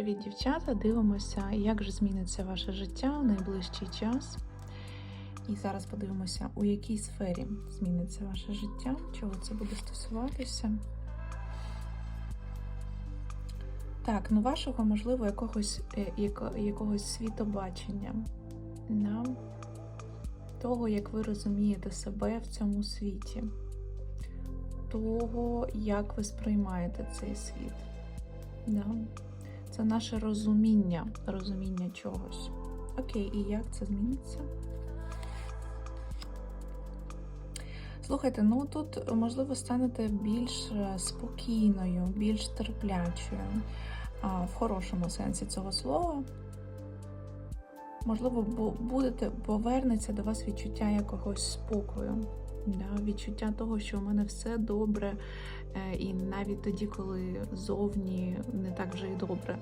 Привіт, дівчата! Дивимося, як же зміниться ваше життя в найближчий час. І зараз подивимося, у якій сфері зміниться ваше життя, чого це буде стосуватися. Так, ну вашого, можливо, якогось, е, яко- якогось світобачення. Да? Того, як ви розумієте себе в цьому світі, того, як ви сприймаєте цей світ. Да? Це наше розуміння, розуміння чогось. Окей, і як це зміниться? Слухайте, ну тут можливо станете більш е, спокійною, більш терплячою, в хорошому сенсі цього слова. Можливо, бу- будете повернеться до вас відчуття якогось спокою, да? відчуття того, що у мене все добре, е, і навіть тоді, коли зовні не так вже і добре.